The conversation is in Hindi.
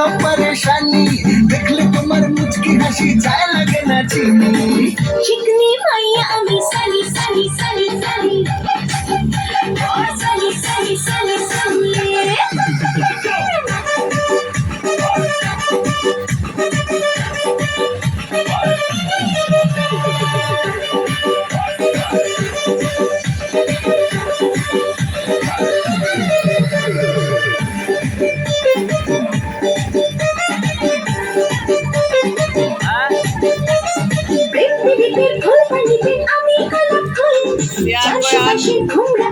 ना परेशानी। देख ले कमर मुझकी हँसी जाए लगे ना चीनी। चिकनी मैया अमी सनी सनी सनी सनी और सनी सनी सनी सनी পানিতে আমি আলাপ করি। চারপাশে ঘুমরা